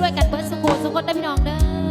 รวยกันเบิร์ดสุขุสุขคนได้พี่น้องเด้อ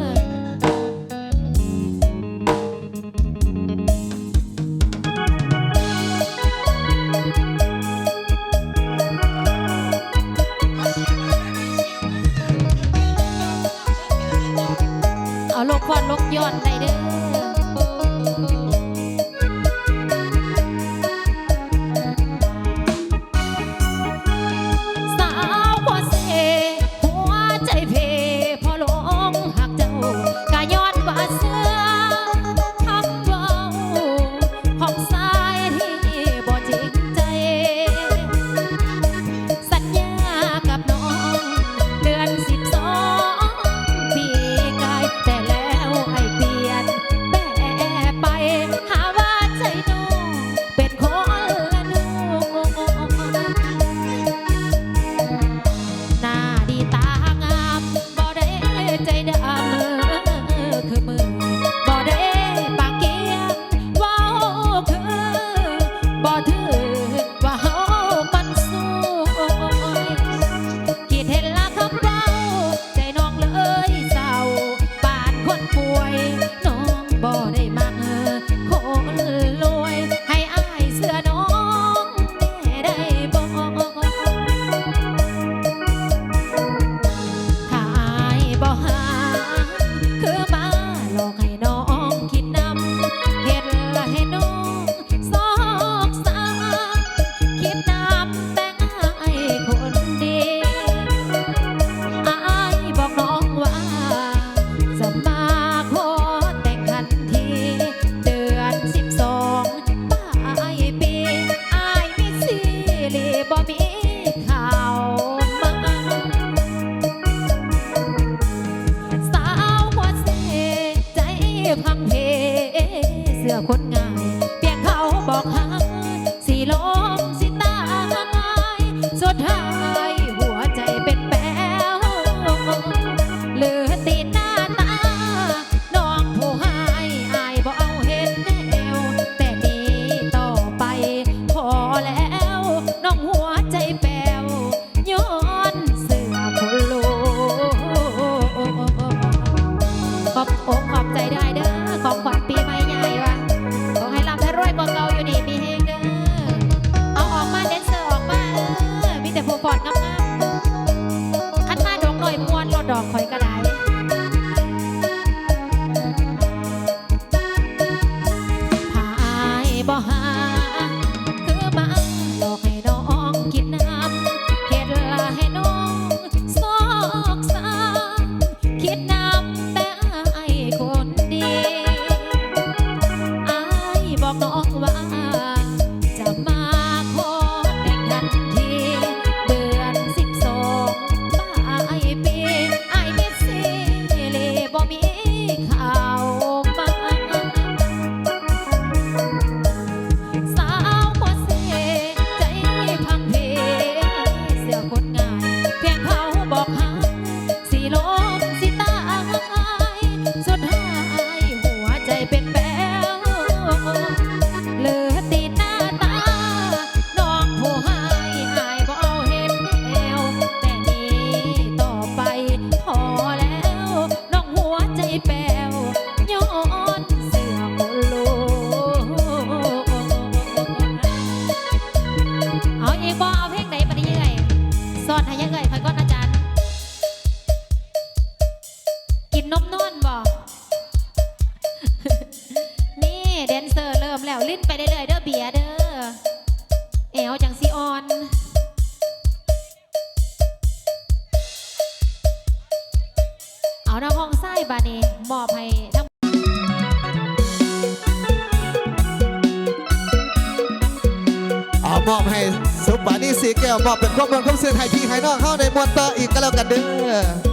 fuck เอาน้ำห้องไส้บานีมอบให้ทั้งเอามอบให้สุปานี่สีแก้วมอบเป็นความรักความเสียอไทยพี่ไทยนอกเข้าในมวลเตอร์อีกก็แล้วกันเด้อ